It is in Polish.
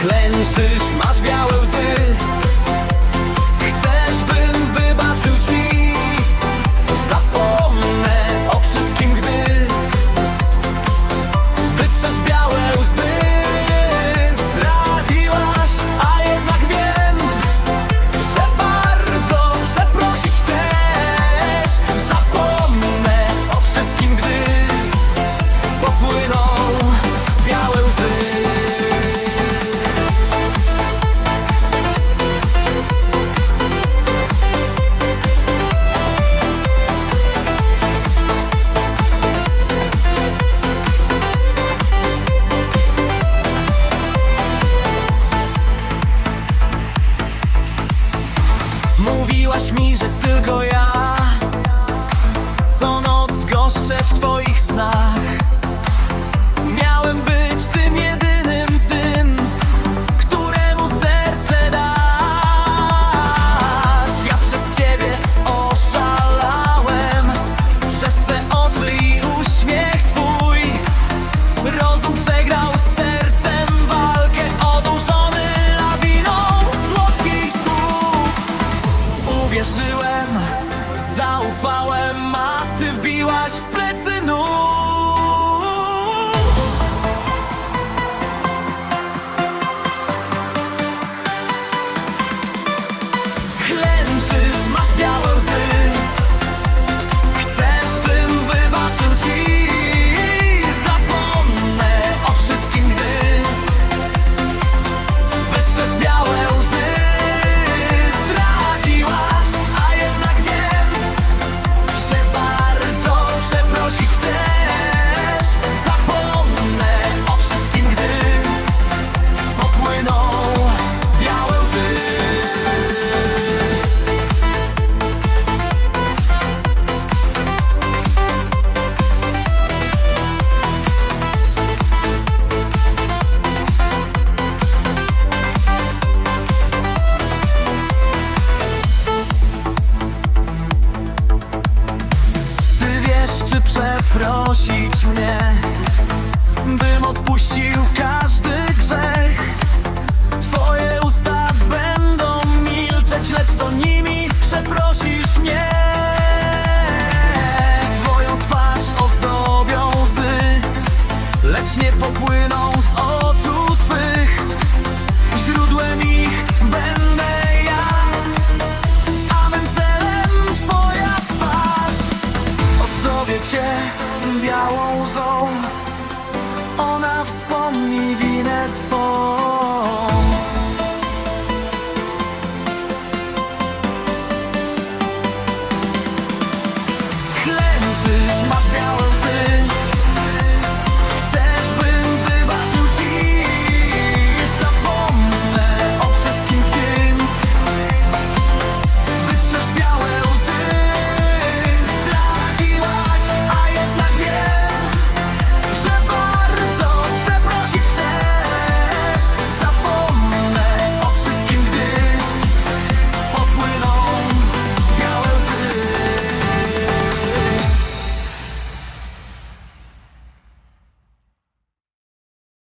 Klęczysz, masz białe łzy. Chcesz, bym wybaczył ci. Zapomnę o wszystkim, gdy Wytrzesz białe mi, że tylko ja. Co noc goszczę w twoich snach. przeprosić mnie Bym odpuścił każdy cię białą łzą. Ona wspomni winę twą. Klęczysz, masz białe